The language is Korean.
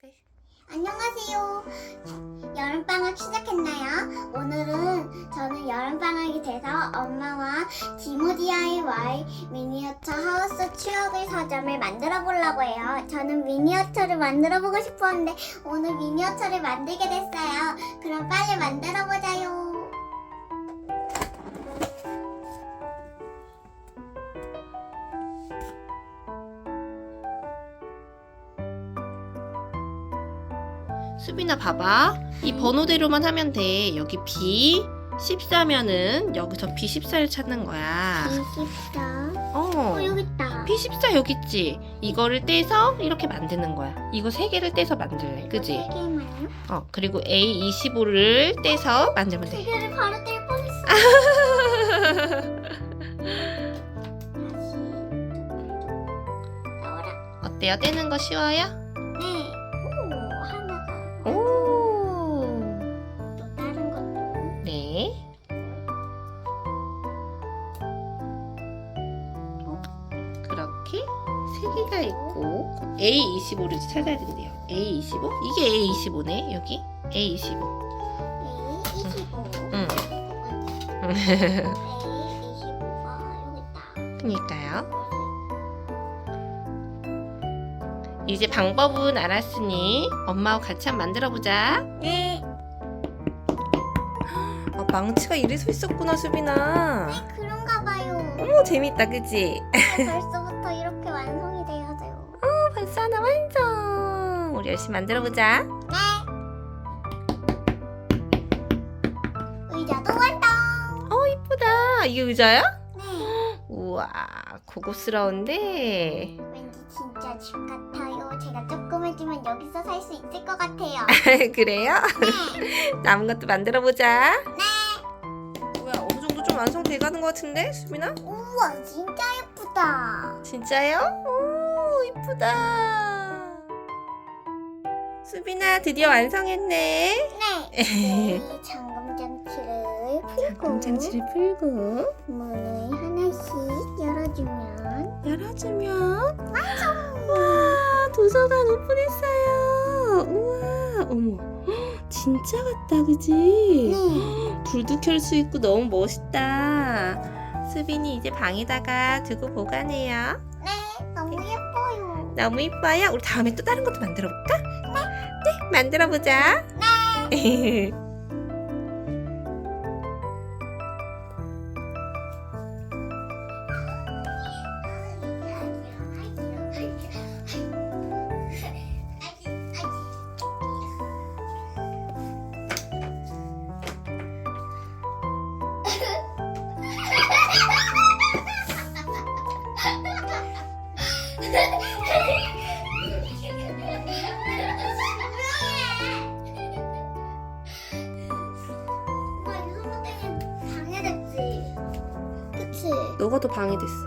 네. 안녕하세요. 여름방학 시작했나요? 오늘은 저는 여름방학이 돼서 엄마와 디모 DIY 미니어처 하우스 추억의 서점을 만들어 보려고 해요. 저는 미니어처를 만들어 보고 싶었는데 오늘 미니어처를 만들게 됐어요. 그럼 빨리 만들어 보자요. 수빈아 봐봐. 이 번호대로만 하면 돼. 여기 B 14면은 여기서 B 14를 찾는 거야. 24. 어. 어, 여기 있다. B 14 여기 있지. 이거를 떼서 이렇게 만드는 거야. 이거 세 개를 떼서 만들래. 그지? 세 개만요? 어. 그리고 A 25를 떼서 만들면 세 돼. 개를 바로 뗄 뻔했어. 다시 나와라. 어때요? 떼는 거 쉬워요? 3개가 있고 A25를 찾아야 된대요. A25? 이게 A25네, 여기. A25. A25. 응. 응. A25가 여기 있다. 그니까요. 이제 방법은 알았으니 엄마와 같이 한번 만들어보자. 네. 아, 망치가 이래서 있었구나, 수빈아. 네, 그런가 봐요. 어머, 재밌다, 그치? 네, 벌써 어, 하나 완성. 우리 열심히 만들어 보자. 네. 의자도 완성. 어, 이쁘다. 이게 의자야? 네. 우와, 고급스러운데. 왠지 진짜 집 같아요. 제가 조금 해주면 여기서 살 수 있을 것 같아요. 그래요? 네. 남은 것도 만들어 보자. 네. 뭐야, 어느 정도 좀 완성돼 가는 것 같은데, 수빈아? 우와, 진짜 예쁘다. 진짜요? 오, 이쁘다. 수빈아, 드디어 완성했네. 네. 네. 잠금 장치를 풀고 금장치를 풀고 문을 하나씩 열어주면 열어주면 완성! 와, 도서관 오픈했어요. 우와, 어머, 헉, 진짜 같다, 그지? 네. 불도 켤 수 있고 너무 멋있다. 수빈이 이제 방에다가 두고 보관해요. 네. 너무 예뻐요. 너무 이뻐요. 우리 다음에 또 다른 것도 만들어 볼까? 네, 만들어 보자. 네. 너가 더 방해됐어.